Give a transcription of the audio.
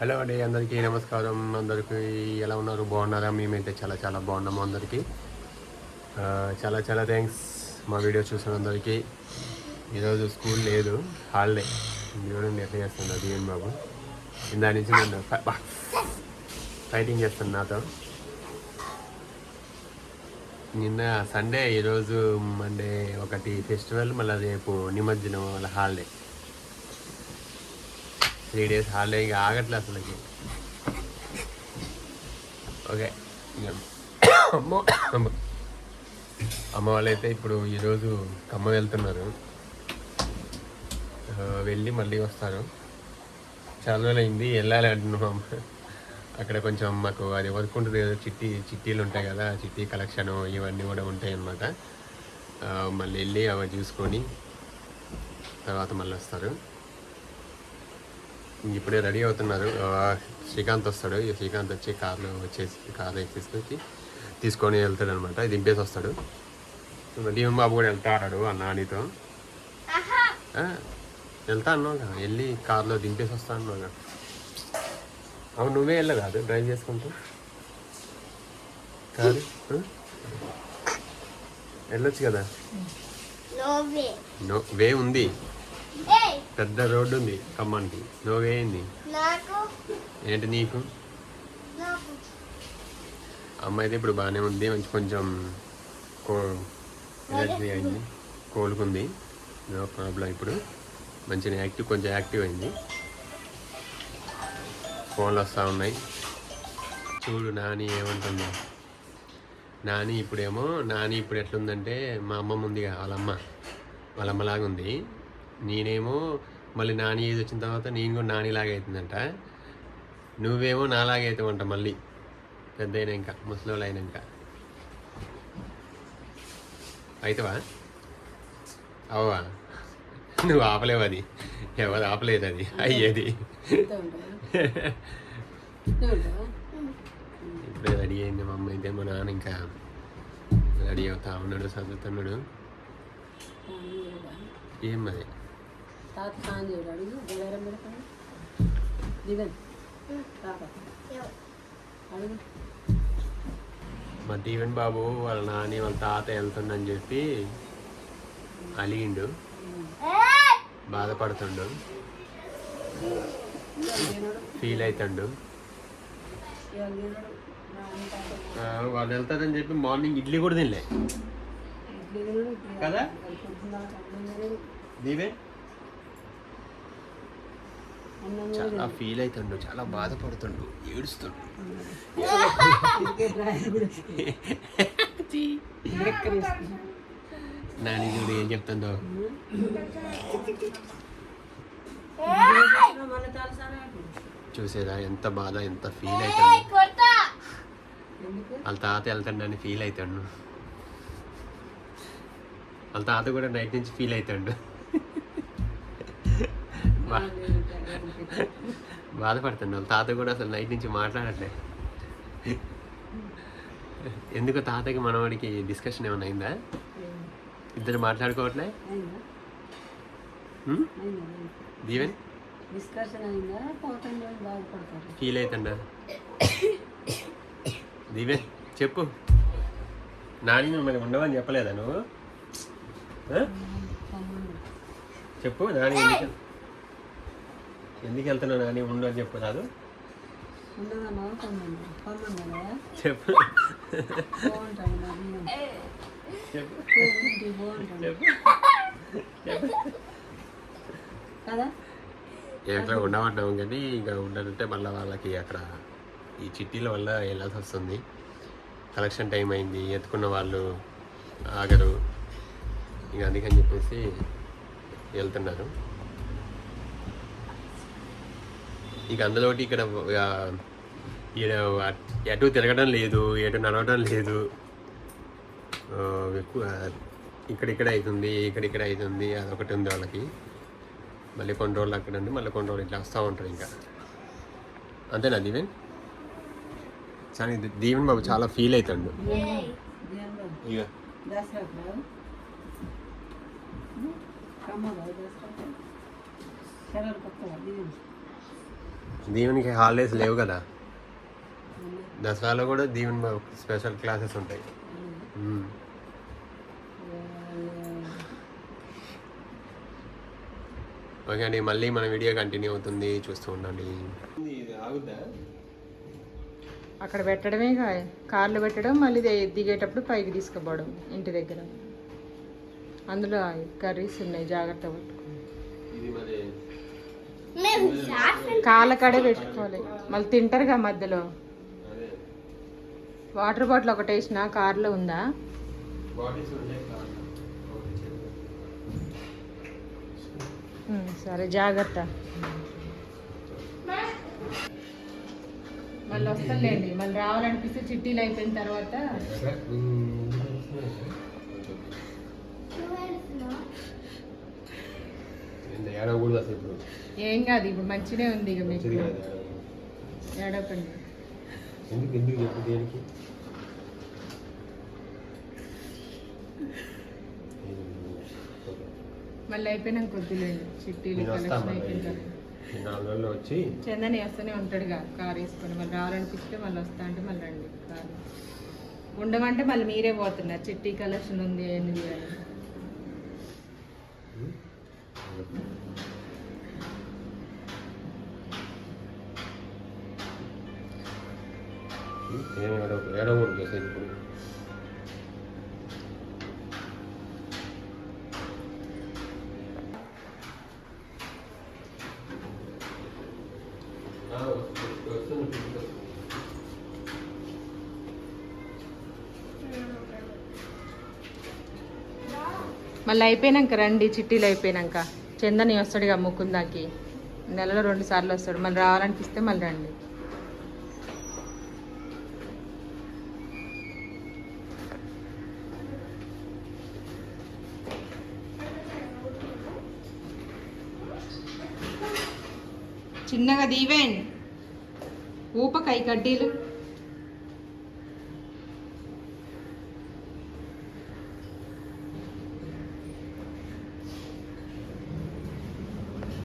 Hello అండి అందరికీ నమస్కారం. అందరికీ ఎలా ఉన్నారు? బాగున్నారా? మేమైతే చాలా చాలా బాగున్నాము అందరికీ. చాలా చాలా థ్యాంక్స్ మా వీడియో చూసిన అందరికీ ఈరోజు స్కూల్ లేదు హాలిడే. చూడండి ఎట్లా చేస్తున్నా దీవెన్ బాబు? ఇందా నుంచి నన్ను ఫైటింగ్ చేస్తాను నాతో. నిన్న సండే ఈరోజు మండే ఒకటి ఫెస్టివల్ మళ్ళీ రేపు నిమజ్జనం మళ్ళీ హాలిడే. త్రీ డేస్ హాలిడే ఇక ఆగట్లే అసలుకి. ఓకే ఇక అమ్మ అమ్మ. వాళ్ళైతే ఇప్పుడు ఈరోజు కమ్మ వెళ్తున్నారు. వెళ్ళి మళ్ళీ వస్తారు. చాలా రోజులు అయింది వెళ్ళాలి అంటున్నాం అమ్మ. అక్కడ కొంచెం మాకు అది వర్క్ ఉంటుంది కదా చిట్టి చిట్టీలు ఉంటాయి కదా చిట్టి కలెక్షన్ ఇవన్నీ కూడా ఉంటాయి అన్నమాట. మళ్ళీ వెళ్ళి అవి చూసుకొని తర్వాత మళ్ళీ వస్తారు. ఇప్పుడే రెడీ అవుతున్నారు. శ్రీకాంత్ వస్తాడు. శ్రీకాంత్ వచ్చి కార్లో వచ్చేసి కార్లో తీసుకొచ్చి తీసుకొని వెళ్తాడు అనమాట దింపేసి వస్తాడు. దీవెన్ బాబు కూడా వెళ్తా అన్నాడు ఆ నానితో వెళ్తా అన్నావుగా. వెళ్ళి కార్లో దింపేసి వస్తా అన్నావుగా. అవును నువ్వే వెళ్ళ కాదు డ్రైవ్ చేసుకుంటూ. కాదు? వెళ్ళొచ్చు కదా? నో వే ఉంది. పెద్ద రోడ్డు ఉంది. ఖమ్మానికి నో వే ఉంది నాకు ఏంటి నీకు? అమ్మ అయితే ఇప్పుడు బాగానే ఉంది. మంచి కొంచెం కో ఎనర్జీ అయింది. కోలుకుంది. నో ప్రాబ్లం ఇప్పుడు. మంచిగా యాక్టివ్ కొంచెం యాక్టివ్ అయింది. ఫోన్లు వస్తూ ఉన్నాయి. చూడు నాని ఏమంటుందో. నాని ఇప్పుడేమో నాని ఇప్పుడు ఎట్లుందంటే మా అమ్మమ్మ ఉంది కదా, వాళ్ళ అమ్మ. వాళ్ళ అమ్మలాగా ఉంది నేనేమో మళ్ళీ నాని ఏజ్ వచ్చిన తర్వాత నేను కూడా నానిలాగా అవుతుందంట. నువ్వేమో నాలాగే అవుతావంట మళ్ళీ. పెద్ద అయినాక ముసలోళ్ళు అయినాక అవుతావా అవవా నువ్వు ఆపలేవు అది. ఎవరు ఆపలేదు అది. అయ్యేది. ఇప్పుడే రెడీ అయింది మా అమ్మ అయితే మా నాన్న ఇంకా రెడీ అవుతా ఉన్నాడు చదువుతున్నాడు. ఏం మరి? తాత స్నానం పెడతాడు దిగదు తాత. అడుగు. మా దీవెన్ బాబు వాళ్ళ నాని వాళ్ళ తాత వెళ్తుండని చెప్పి అలిగిండు. బాధపడుతుండు. ఫీల్ అవుతుండు వాళ్ళు వెళ్తారని చెప్పి మార్నింగ్ ఇడ్లీ కూడా తినలే. కదా? పొద్దున్న చాలా ఫీల్ అవుతుండు చాలా బాధపడుతుండు ఏడుస్తుండు. నాని చూడు ఏం చెప్తుందో. మన తలసాన చూసేదా ఎంత బాధ ఎంత ఫీల్ అవుతుంది. వాళ్ళ తాత వెళ్తాడని ఫీల్ అవుతాడు. వాళ్ళ తాత కూడా నైట్ నుంచి ఫీల్ అవుతాడు. బా- బాధపడుతుండు వాళ్ళ తాత కూడా అసలు నైట్ నుంచి మాట్లాడట్లే. ఎందుకు తాతకి మనవాడికి డిస్కషన్ ఏమైనా అయిందా? ఇద్దరు మాట్లాడుకోవట్లే? దీవెన్? ఫీల్ అవుతుండా దీవెన్ చెప్పు. నాని మిమ్మల్ని ఉండవని చెప్పలేదా నువ్వు? చెప్పు నాని ఎందుకు ఎందుకు వెళ్తున్నావు నాని? ఉండు అని చెప్పు రాదు చెప్పు. ఎట్లా ఉండమంటాం కానీ ఇంకా ఉండాలంటే మళ్ళీ వాళ్ళకి అక్కడ ఈ చిట్టీల వల్ల వెళ్ళాల్సి వస్తుంది. కలెక్షన్ టైం అయింది ఎత్తుకున్న వాళ్ళు ఆగరు. ఇక అందుకని చెప్పేసి వెళ్తున్నారు. ఇక అందులోటి ఇక్కడ ఎటు తిరగడం లేదు ఎటు నడవడం లేదు. ఎక్కువ ఇక్కడిక్కడ అవుతుంది ఇక్కడిక్కడ అవుతుంది అదొకటి ఉంది వాళ్ళకి. మళ్ళీ కొన్ని రోజులు అక్కడ ఉండి మళ్ళీ కొన్ని రోజులు ఇట్లా వస్తూ ఉంటారు ఇంకా. అంతేనా దీవెన్? దీ- దీవెన్ బాబు చాలా ఫీల్ అవుతాడు. ఇక. సెలవులు దీవెనికి హాలిడేస్ లేవు కదా. దసరాలో కూడా దీవెన్ స్పెషల్ క్లాసెస్ ఉంటాయి. ఓకే అండి మళ్ళీ మన వీడియో కంటిన్యూ అవుతుంది. చూస్తూ ఉండండి. అక్కడ పెట్టడమే కార్లు పెట్టడం మళ్ళీ దిగేటప్పుడు పైకి తీసుకుపోవడం ఇంటి దగ్గర. అందులో కర్రీస్ ఉన్నాయి జాగ్రత్త పట్టుకో మేము షార్ట్ కాళ్ళ కాడే పెట్టుకోవాలి. మళ్ళీ తింటారుగా మధ్యలో. వాటర్ బాటిల్ ఒకటి వేసిన కార్లో ఉందా? సరే జాగ్రత్త. మళ్ళీ వస్తానులేండి మళ్ళీ రావాలనిపిస్తే చిట్టీలు అయిపోయిన తర్వాత ఏడవకూడదు అసలు ఇప్పుడు ఏం కాదు ఇప్పుడు మంచిగా ఉంది ఇక మీకు. ఏడవకండి ఎందుకు ఎందుకు చెప్పు దేనికి. మళ్ళీ అయిపోయినాక కొద్దిలేండి చిట్టీలు కలెక్షన్ ఈ నాలుగు వచ్చి చందని వస్తూనే ఉంటాడుగా కార్ వేసుకొని. మళ్ళీ రావాలనిపిస్తే మళ్ళీ వస్తా అంటే మళ్ళీ రండి కారు. ఉండమంటే మళ్ళీ మీరే పోతున్నారు. చిట్టి కలెక్షన్ ఉంది ఏంది అని. ఏం ఏడవ ఇప్పుడు మళ్ళీ అయిపోయినాక రండి చిట్టీలు అయిపోయినాక. చందని వస్తాడు ఇక ముకుందాకి. నెలలో రెండు సార్లు వస్తాడు. మళ్ళీ రావాలనిపిస్తే మళ్ళీ రండి. చిన్నగా దీవేండి ఊప కై కడ్డీలు.